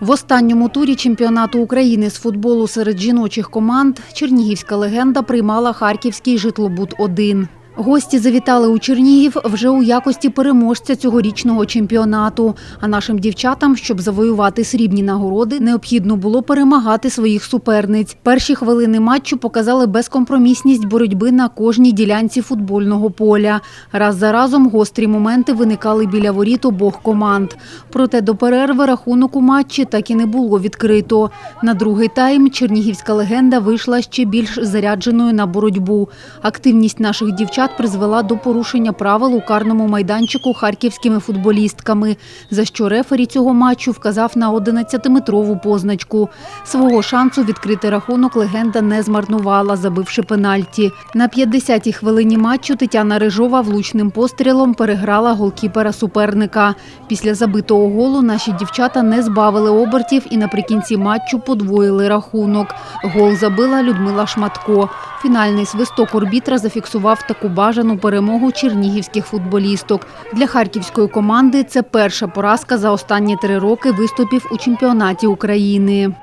В останньому турі чемпіонату України з футболу серед жіночих команд чернігівська легенда приймала харківський житлобуд-1. Гості завітали у Чернігів вже у якості переможця цьогорічного чемпіонату. А нашим дівчатам, щоб завоювати срібні нагороди, необхідно було перемагати своїх суперниць. Перші хвилини матчу показали безкомпромісність боротьби на кожній ділянці футбольного поля. Раз за разом гострі моменти виникали біля воріт обох команд. Проте до перерви рахунок у матчі так і не було відкрито. На другий тайм чернігівська легенда вийшла ще більш зарядженою на боротьбу. Активність наших дівчат призвела до порушення правил у карному майданчику харківськими футболістками, за що рефері цього матчу вказав на 11-метрову позначку. Свого шансу відкрити рахунок легенда не змарнувала, забивши пенальті. На 50-й хвилині матчу Тетяна Рижова влучним пострілом переграла голкіпера суперника. Після забитого голу наші дівчата не збавили обертів і наприкінці матчу подвоїли рахунок. Гол забила Людмила Шматко. Фінальний свисток орбітра зафіксував таку бажану перемогу чернігівських футболісток. Для харківської команди це перша поразка за останні три роки виступів у чемпіонаті України.